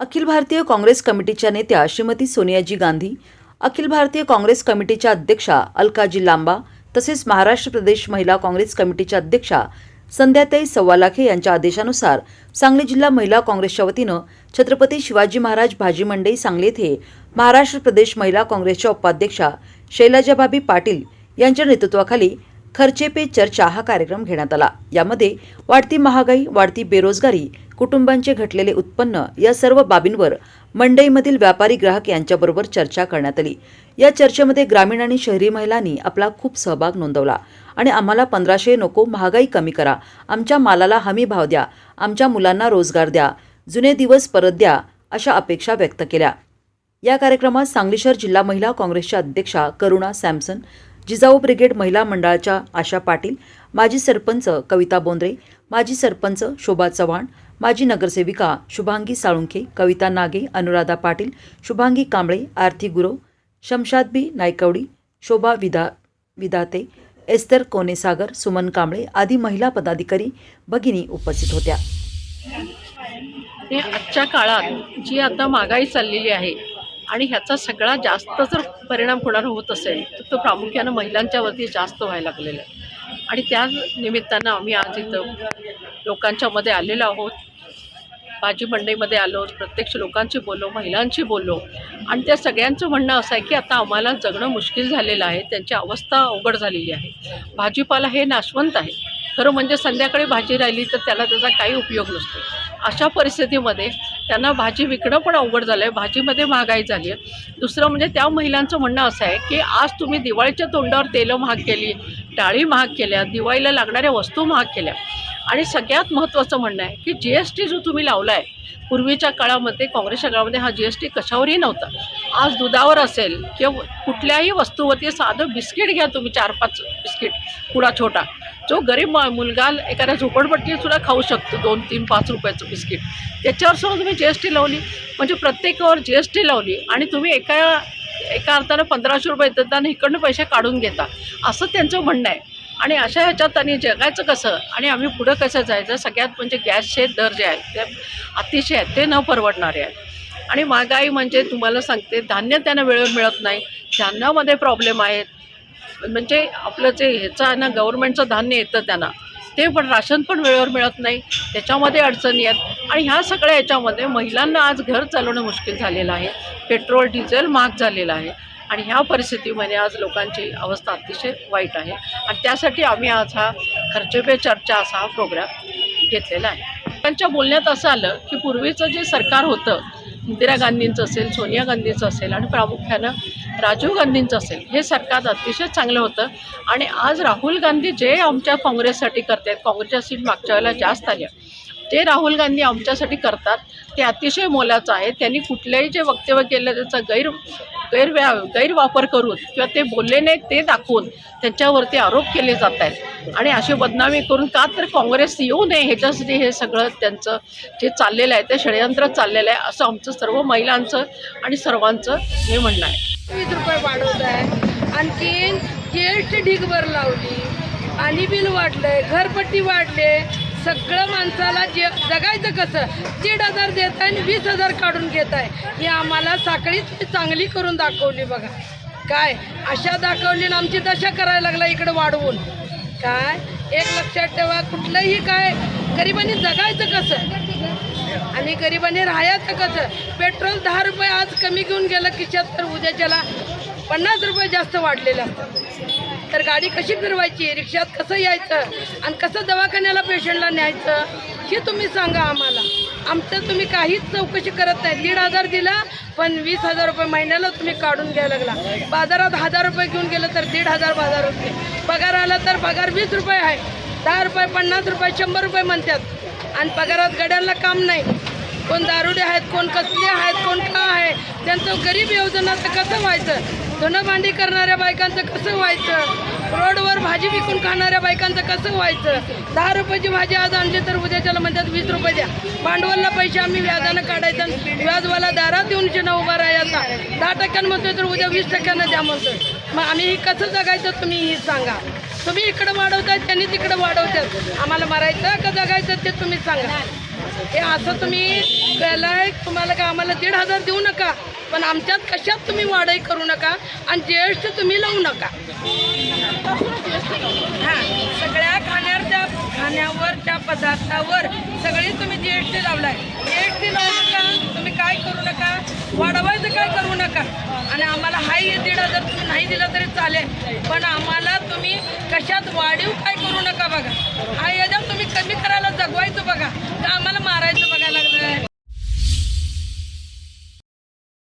अखिल भारतीय काँग्रेस कमिटीच्या नेत्या श्रीमती सोनियाजी गांधी अखिल भारतीय काँग्रेस कमिटीच्या अध्यक्षा अलकाजी लांबा तसेच महाराष्ट्र प्रदेश महिला काँग्रेस कमिटीच्या अध्यक्षा संध्याताई सव्वालाखे यांच्या आदेशानुसार सांगली जिल्हा महिला काँग्रेसच्या वतीनं छत्रपती शिवाजी महाराज भाजी मंडई सांगली येथे महाराष्ट्र प्रदेश महिला काँग्रेसच्या उपाध्यक्षा शैलाजाबाबी पाटील यांच्या नेतृत्वाखाली खर्चे पे चर्चा हा कार्यक्रम घेण्यात आला. यामध्ये वाढती महागाई वाढती बेरोजगारी कुटुंबांचे घटलेले उत्पन्न या सर्व बाबींवर मंडईमधील व्यापारी ग्राहक यांच्याबरोबर चर्चा करण्यात आली. या चर्चेमध्ये ग्रामीण आणि शहरी महिलांनी आपला खूप सहभाग नोंदवला आणि आम्हाला पंधराशे नको महागाई कमी करा आमच्या मालाला हमी भाव द्या आमच्या मुलांना रोजगार द्या जुने दिवस परत द्या अशा अपेक्षा व्यक्त केल्या. या कार्यक्रमात सांगली शहर जिल्हा महिला काँग्रेसच्या अध्यक्षा करुणा सॅमसन जिजाऊ ब्रिगेड महिला मंडळाच्या आशा पाटील माजी सरपंच कविता बोंद्रे माजी सरपंच शोभा चव्हाण माजी नगरसेविका शुभांगी साळुंखे कविता नागे अनुराधा पाटील शुभांगी कांबळे आरती गुरव शमशादबी नायकवडी शोभा विदा विदाते एस्तर कोनेसागर सुमन कांबळे आदी महिला पदाधिकारी भगिनी उपस्थित होत्या. हे आजच्या काळात जी आता महागाई चाललेली आहे आणि ह्याचा सगळा जास्त जर परिणाम कोणाला होत असेल तर तो प्रामुख्यानं महिलांच्यावरती जास्त व्हायला लागलेला आहे. आणि त्या निमित्तानं आम्ही आज इथं लोकांच्यामध्ये आलेलो आहोत. भाजी मंडईमध्ये आलो प्रत्यक्ष लोकांशी बोललो महिलांशी बोललो. आणि त्या सगळ्यांचं म्हणणं असं आहे की आता आम्हाला जगणं मुश्किल झालेलं आहे त्यांची अवस्था अवघड झालेली आहे. भाजीपाला हे नाशवंत आहे. खरं म्हणजे संध्याकाळी भाजी राहिली तर त्याला त्याचा काही उपयोग नसतो. अशा परिस्थितीमध्ये त्यांना भाजी विकणं पण अवघड झालं आहे भाजीमध्ये महागाई झाली आहे. दुसरं म्हणजे त्या महिलांचं म्हणणं असं आहे की आज तुम्ही दिवाळीच्या तोंडावर तेलं महाग केली डाळी महाग केल्या दिवाळीला लागणाऱ्या वस्तू महाग केल्या. आणि सगळ्यात महत्त्वाचं म्हणणं आहे की जी एस टी जो तुम्ही लावला आहे पूर्वीच्या काळामध्ये काँग्रेसच्या काळामध्ये हा जी एस टी कशावरही नव्हता. आज दुधावर असेल किंवा कुठल्याही वस्तूवरती साधं बिस्किट घ्या तुम्ही चार पाच बिस्किट कुडा छोटा. जो गरीब मुलगा एखाद्या झोपडपट्टीत सुद्धा खाऊ शकतो दोन तीन पाच रुपयाचं बिस्किट. त्याच्यावर सुद्धा तुम्ही जी एस टी लावली. म्हणजे प्रत्येकावर जी एस टी लावली आणि तुम्ही एका एका अर्थानं पंधराशे रुपये देताना इकडनं पैसे काढून घेता. असं त्यांचं म्हणणं आहे. आणि अशा ह्याच्यात त्यांनी जगायचं कसं? आणि आम्ही पुढं कसं जायचं? सगळ्यात म्हणजे गॅसचे दर जे आहेत ते अतिशय आहेत ते न परवडणारे आहेत. आणि महागाई म्हणजे तुम्हाला सांगते धान्य त्यांना वेळेवर मिळत नाही. धान्यामध्ये प्रॉब्लेम आहेत. म्हणजे आपलं जे ह्याचं आहे ना गव्हर्नमेंटचं धान्य येतं त्यांना. ते पण राशन पण वेळेवर मिळत नाही. त्याच्यामध्ये अडचणी आहेत. आणि ह्या सगळ्या याच्यामध्ये महिलांना आज घर चालवणं मुश्किल झालेलं आहे. पेट्रोल डिझेल महाग झालेलं आहे. आणि ह्या परिस्थितीमध्ये आज लोकांची अवस्था अतिशय वाईट आहे. आणि त्यासाठी आम्ही आज हा खर्चे पे चर्चा असा हा प्रोग्राम घेतलेला आहे. त्यांच्या बोलण्यात असं आलं की पूर्वीचं जे सरकार होतं इंदिरा गांधींचं असेल सोनिया गांधींचं असेल आणि प्रामुख्यानं राजीव गांधींचं असेल हे सरकार अतिशय चांगलं होतं. आणि आज राहुल गांधी जे आमच्या काँग्रेससाठी करतात काँग्रेसच्या सीट मागच्या वेळेला जास्त आल्या. जे राहुल गांधी आमच्यासाठी करतात ते अतिशय मोलाचं आहे. त्यांनी कुठल्याही जे वक्तव्य केलं त्याचा गैर गैरव्या गैरवापर करून किंवा ते बोलले नाहीत ते दाखवून त्यांच्यावरती आरोप केले जात आहेत. आणि अशी बदनामी करून का तर काँग्रेस येऊ नये ह्याच्यासाठी हे सगळं त्यांचं जे चाललेलं आहे ते षडयंत्र चाललेलं आहे असं आमचं सर्व महिलांचं आणि सर्वांचं हे म्हणणं आहे. वीस रुपये वाढवत आहे. आणखीन जी एस टी ढीगभर लावली. आणि बिल वाढलंय घरपट्टी वाढले सगळं माणसाला जे जगायचं कसं दीड हजार देत आहे आणि वीस हजार काढून घेत आहे. ही आम्हाला साखळीच चांगली करून दाखवली बघा. काय? अशा दाखवली आणि आमची दशा करायला लागला इकडं वाढवून. काय? एक लक्षात ठेवा कुठलंही काय गरिबांनी जगायचं कसं? आणि गरिबांनी राहायचं कसं? पेट्रोल दहा रुपये आज कमी घेऊन गेलं खिशात तर उद्याच्याला पन्नास रुपये जास्त वाढलेलं असतं तर गाडी कशी फिरवायची? रिक्षात कसं यायचं? आणि कसं दवाखान्याला पेशंटला न्यायचं? हे तुम्ही सांगा आम्हाला. आमचं तुम्ही काहीच चौकशी करत नाही. दीड हजार दिला पण वीस हजार रुपये महिन्याला तुम्ही काढून घ्यायला लागला. बाजारात हजार रुपये घेऊन गेलं तर दीड हजार बाजार रुपये पगार आला तर पगार वीस रुपये आहे. दहा रुपये पन्नास रुपये शंभर रुपये म्हणतात. आणि पगारात गड्यांना काम नाही. कोण दारुडे आहेत कोण कसले आहेत कोण का आहे? त्यांचं गरीब योजनाचं कसं व्हायचं? धुणं करणाऱ्या बायकांचं कसं व्हायचं? रोडवर भाजी विकून खाणाऱ्या बायकांचं कसं व्हायचं? दहा रुपयाची भाजी आज आणली तर उद्याच्याला म्हणतात वीस रुपये द्या. भांडवलला पैसे आम्ही व्याजानं काढायचं व्याजवाला दारात येऊन जिना उभा राहायचा. दहा टक्क्यानं म्हणतोय तर उद्या वीस टक्क्यानं द्या म्हणतोय. मग आम्ही हे कसं जगायचं तुम्ही ही सांगा. तुम्ही इकडं वाढवताय त्यांनी तिकडं वाढवतात. आम्हाला मारायचं का जगायचं ते तुम्ही सांगा. हे असं तुम्ही केलंय तुम्हाला का आम्हाला दीड हजार देऊ नका पण आमच्यात कशात तुम्ही वाढई करू नका आणि ज्येष्ठ तुम्ही लावू नका. हां सगळ्या त्या खाण्यावर त्या पदार्थावर सगळी तुम्ही जी टी लावलाय. ज्येष्ठ एस टी लावू नका तुम्ही काय करू नका वाढवायचं काय करू नका. आणि आम्हाला हाय दीड हजार तुम्ही नाही दिला तरी चालेल पण आम्हाला तुम्ही कशात वाढीव काय करू नका बघा. हा याच्या तुम्ही आमच्या मित्राला जगवायचं बघा. तर आम्हाला मारायचं बघायला लागलं